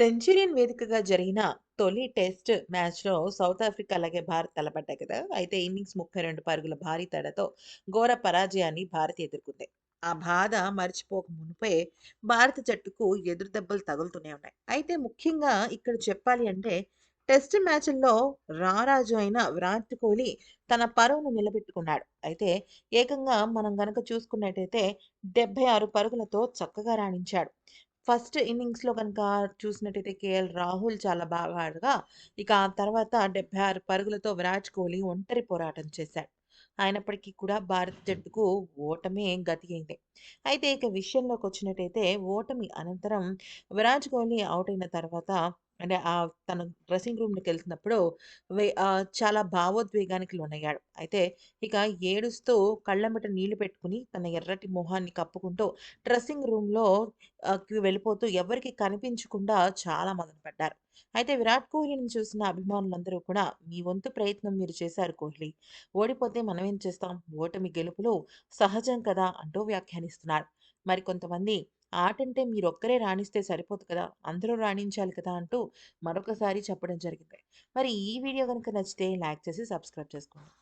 Centurion వేదికగా జరిగిన తొలి టెస్ట్ మ్యాచ్‌లో సౌత్ ఆఫ్రికా అలాగే భారత్ తలపడ్డాయి కదా! అయితే ఇన్నింగ్స్ 32 పరుగుల భారీ తేడాతో ఘోర పరాజయాన్ని భారత్ ఎదుర్కొంది. ఆ బాధ మరిచిపోక మునుపే భారత జట్టుకు ఎదురు దెబ్బలు తగులుతూనే ఉన్నాయి. అయితే ముఖ్యంగా ఇక్కడ చెప్పాలి అంటే టెస్ట్ మ్యాచ్‌ల్లో రారాజు అయిన విరాట్ కోహ్లీ తన పరువును నిలబెట్టుకున్నాడు. అయితే ఏకంగా మనం గనక చూసుకున్నట్టయితే 76 పరుగులతో చక్కగా రాణించాడు. ఫస్ట్ ఇన్నింగ్స్‌లో గనక చూసినట్టయితే కేఎల్ రాహుల్ చాలా బాగా ఆడగా, ఇక ఆ తర్వాత 76 పరుగులతో విరాట్ కోహ్లీ ఒంటరి పోరాటం చేశాడు. అయినప్పటికీ కూడా భారత జట్టుకు ఓటమే గతి అయింది. అయితే ఇక విషయంలోకొచ్చినట్టయితే ఓటమి అనంతరం విరాట్ కోహ్లీ అవుట్ అయిన తర్వాత అంటే ఆ తన డ్రెస్సింగ్ రూమ్‌లోకెళ్తున్నప్పుడు వెళ్తున్నప్పుడు ఆహ్, చాలా భావోద్వేగానికి లోనయ్యాడు. అయితే ఇక ఏడుస్తూ కళ్ళమిట నీళ్ళు పెట్టుకుని తన ఎర్రటి మొహాన్ని కప్పుకుంటూ డ్రెస్సింగ్ రూమ్‌లో వెళ్ళిపోతూ ఎవరికి కనిపించకుండా చాలా మొదలుపెట్టారు అయితే విరాట్ కోహ్లీని చూసిన అభిమానులందరూ కూడా "మీ వంతు ప్రయత్నం మీరు చేశారు కోహ్లీ. ఓడిపోతే మనం ఏం చేస్తాం? ఓటమి, గెలుపులు సహజం కదా!" అంటూ వ్యాఖ్యానిస్తున్నారు. మరికొంతమంది "ఆటంటే మీరొక్కరే రాణిస్తే సరిపోదు కదా! అందరూ రాణించాలి కదా!" అంటూ మరొకసారి చెప్పడం జరిగింది. మరి ఈ వీడియో కనుక నచ్చితే లైక్ చేసి సబ్స్క్రైబ్ చేసుకోండి.